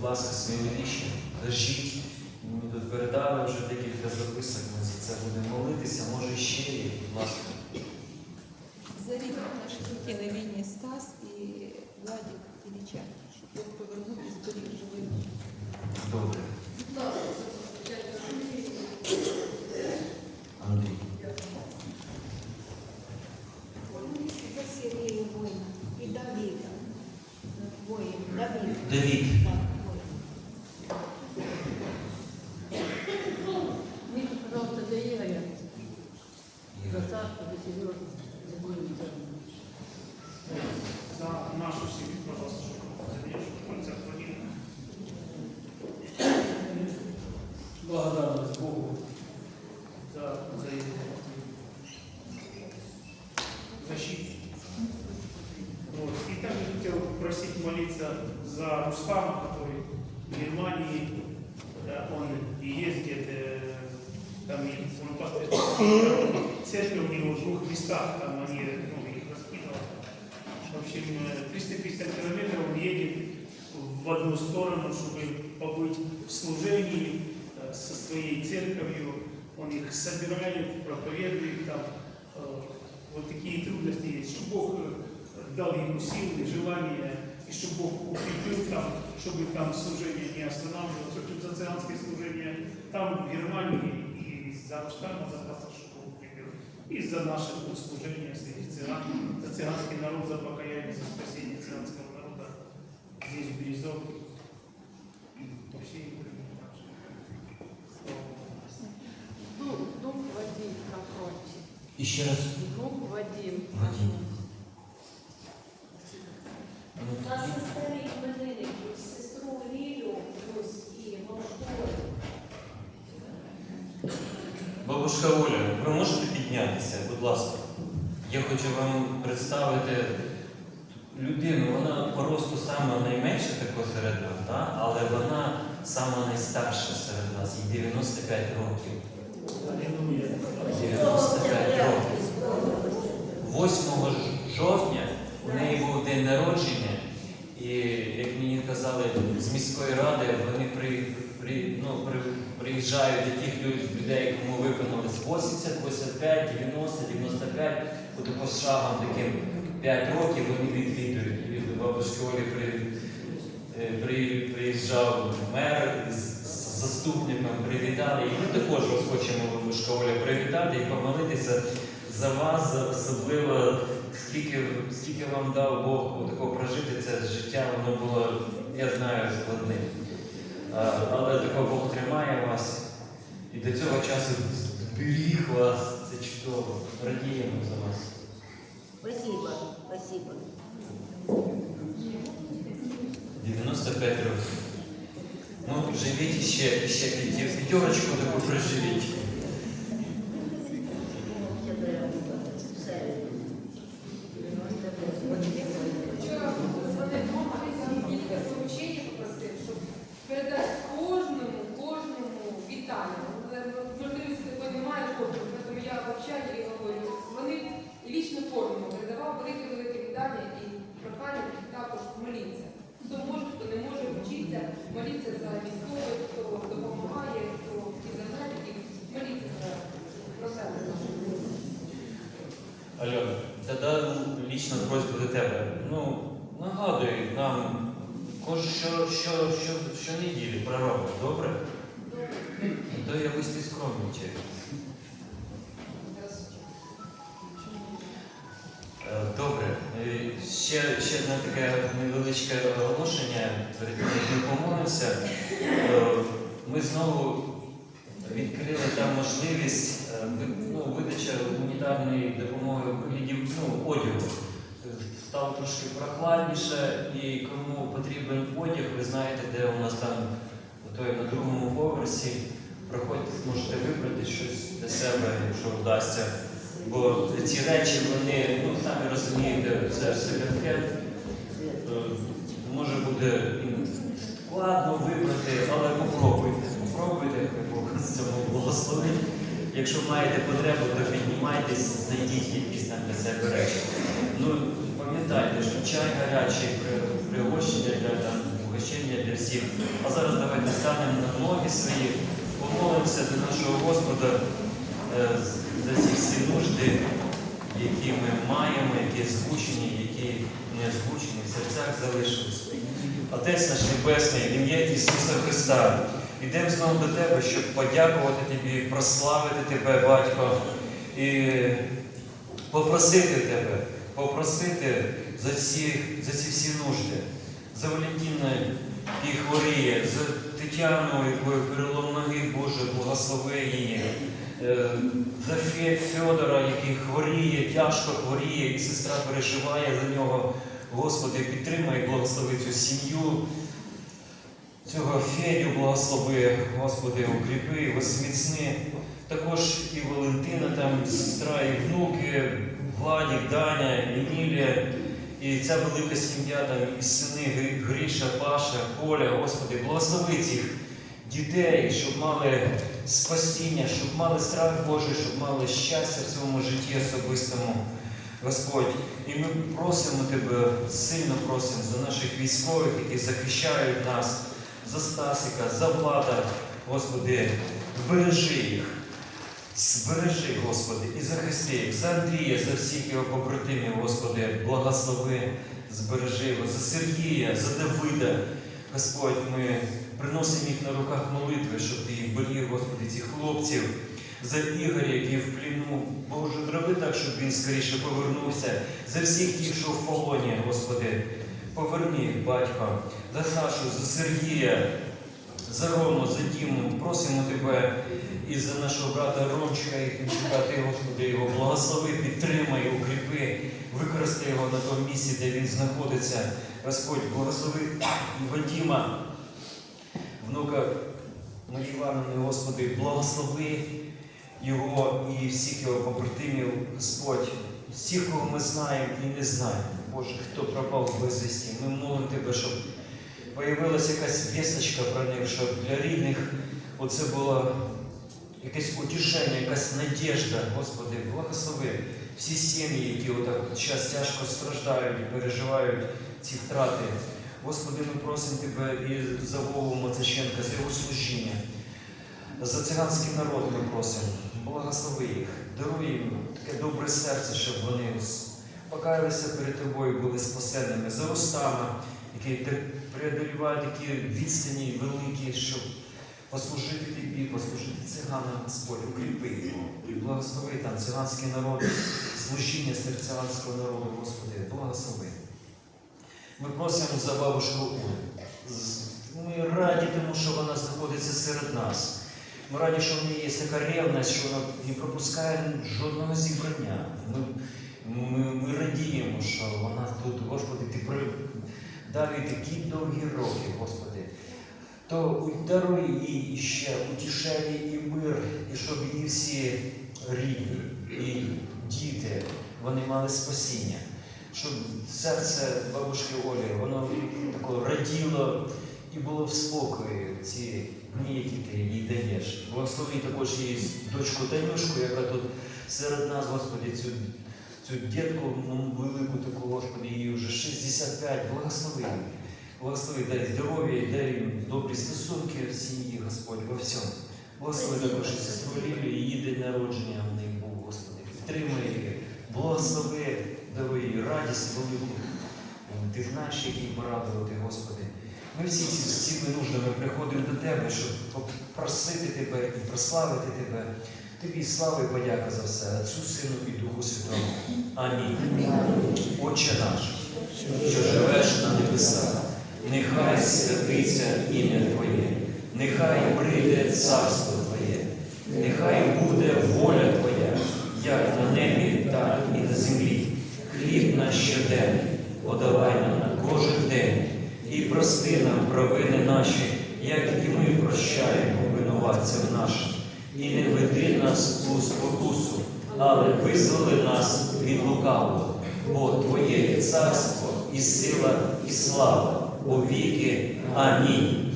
будь ласка, сміливіше, лежіть. Ми тут передали вже декілька записок, ми за це будемо молитися, може ще є, будь ласка. За рік наші діти на війні Стас і Владик Ілічак, щоб Бог повернув і зберіг живим. Добре. Андрій. За Сергея воина и Давида. Воин, Давид. Давід. Да, воин. Миша, пожалуйста, для Игоря. За Сашку, за Сережу, за Диму, за За нашу семью, пожалуйста, чтобы задержку польза Владимира. Благодарность Богу. За, за его защиту. Вот. И также хотел попросить молиться за Рустама, который в Германии, да, он и ездит, э, там и он пастырь, церковь у него в двух местах, там они ну, их раскидывают. В общем, э, 350 километров он едет в одну сторону, чтобы побыть в служении э, со своей церковью. Он их собирает, проповедует там. Э, Вот такие трудности есть. Чтобы Бог э, дал ему силы, желание, и чтобы Бог укрепил там, чтобы там служение не останавливалось. Тут за цыганское служение там, в Германии, и за Рустама, за пастора, чтобы Бог укрепил. И за наше тут служение среди цыган, за цыганский народ, за покаяние, за спасение цыганского народа здесь, в Березовке. И по всей Украине также. Слава Богу. Дух, Дух Вадим на фронте. І ще раз. Дух Вадим. Вадим. Ну, У нас старі іменинники, сестру Лілю, ось і Володимир. Бабушка Оля, ви можете піднятися, будь ласка. Я хочу вам представити людину, вона по росту саме найменша тако серед нас, да? але вона сама найстарша серед нас, їй 95 років. 95 років. 8 жовтня у неї був день народження, і, як мені казали, з міської ради вони при, при, ну, при, приїжджають таких лю- людей, кому виповнилось 80, 85, 90, 95, отако з шагом таким 5 років вони відвідують. Від бабушки Олі при, е, при, приїжджав мер з, з заступником, привітали. І ми також хочемо, бабушка Оля, привітати і помолитися за вас, особливо, скільки, скільки вам дав Бог такого прожити це життя, воно було, я знаю, складним. Але тако Бог тримає вас і до цього часу зберіг вас. Це чудово. Радіємо за вас. Спасибо, спасибо. 95 років. Ну, живіть ще, ще п'ятерочку таку проживіть. Лічна до тебе. Ну, нагадуй нам кож, що, що, що, щонеділі пророка, добре? То якось ти скромничай. Е, Добре. Е, Ще, ще одне таке невеличке оголошення перед тим, як ми помолимося. Е, Ми знову відкрили там можливість ну, видача гуманітарної допомоги у вигляді ну, одягу. Стало трошки прохладніше, і кому потрібен одяг, ви знаєте, де у нас там той на другому поверсі. Проходьте, зможете вибрати щось для себе, якщо вдасться. Бо ці речі, вони, ну самі розумієте, це секонд-хенд. Е, Може буде складно вибрати, але попробуйте. Попробуйте, Бог з цього благословить. Якщо маєте потребу, то піднімайтесь, знайдіть якісь там для себе речі. Ну, пам'ятайте, що чай гарячий, пригощення для там прощення для всіх. А зараз давайте станемо на ноги свої, помолимося до нашого Господа е, за ці всі нужди, які ми маємо, які озвучені, які не озвучені, в серцях залишились. Отець наш Небесний, в ім'я Ісуса Христа, йдемо знову до Тебе, щоб подякувати Тобі, прославити Тебе, Батько, і попросити Тебе, попросити за ці, за ці всі нужди, за Валентина, який хворіє, за Тетяну, якою перелом ноги, Боже, благослови її. Е, За Федора, який хворіє, тяжко хворіє, і сестра переживає за нього. Господи, підтримай, благослови цю сім'ю, цього Федю благослови, Господи, укріпи, зміцни. Також і Валентина, там сестра, і внуки, Владик, Даня, Емілія, і ця велика сім'я, там і сини Гріша, Паша, Коля, Господи, благослови цих дітей, щоб мали спасіння, щоб мали страх Божий, щоб мали щастя в своєму житті особистому. Господь, і ми просимо Тебе, сильно просимо за наших військових, які захищають нас, за Стасика, за Влада, Господи, бережи їх. Збережи, Господи, і захисти їх, за Андрія, за всіх його побратимів, Господи, благослови, збережи його, за Сергія, за Давида. Господь, ми приносимо їх на руках молитви, щоб ти їх беріг, Господи, цих хлопців, за Ігоря, який в пліну. Боже, зроби так, щоб він скоріше повернувся, за всіх тих, що в полоні, Господи, поверни їх, батько, за Сашу, за Сергія, за Рому, за Діму, просимо Тебе і за нашого брата Ромчика і Кімчука, Ти, Господи, його благослови, підтримай, укріпи, використай його на тому місці, де він знаходиться. Господь, благослови Вадіма, внука Марії Івановни, Господи, благослови його і всіх його побратимів, Господь, всіх, кого ми знаємо і не знаємо. Боже, хто пропав безвісті, ми молимо Тебе, щоб появилася якась вісточка про них, щоб для рідних оце було якесь утішення, якась надіжда, Господи, благослови всі сім'ї, які отак час тяжко страждають і переживають ці втрати. Господи, ми просимо Тебе і за Вову Мацеченка, за його служіння. За циганський народ ми просимо, благослови їх, даруй їм таке добре серце, щоб вони покаялися перед тобою, були спасеними. За Рустама, який те- преодоліває такі відстані великі, щоб послужити тобі, послужити циганам, Господь, укріпи його, і благослови там циганський народ, служіння серед циганського народу, Господи, благослови. Ми просимо за бабушку Улю. Ми раді тому, що вона знаходиться серед нас. Ми раді, що в неї є така ревність, що вона не пропускає жодного зібрання. Ми, ми, ми радіємо, що вона тут, Господи, ти при... їй такі довгі роки, Господи. То даруй їй ще утішення і мир, і щоб її всі рідні і діти вони мали спасіння. Щоб серце бабушки Олі, воно тако раділо і було в спокої ці дні, які ти їй даєш. Благослови також її дочку Танюшку, яка тут серед нас, Господи, цю, цю дітку велику таку, Господи, їй вже 65, благослови. Благослови, дай здоров'я, дай їм добрі стосунки в сім'ї, Господь, во всьому. Благослови також сестру Лілію, її день народження в неї був, Господи. Підтримай її, благослови, даруй їй радість велику. Ти знаєш, як їй порадувати, Господи. Ми всі ці з цими нуждами приходимо до Тебе, щоб попросити Тебе і прославити Тебе. Тобі слава і подяка за все, Отцю, Сину і Духу Святому. Амінь. Отче наш, що живеш на небесах, нехай святиться ім'я Твоє, нехай прийде царство Твоє, нехай буде воля Твоя, як на небі, так і на землі. Хліб наш щоденний подавай нам на кожен день і прости нам провини наші, як і ми прощаємо винуватцям нашим. І не веди нас у спокусу, але визволи нас від лукавого, бо Твоє царство і сила, і слава у віки. Амінь.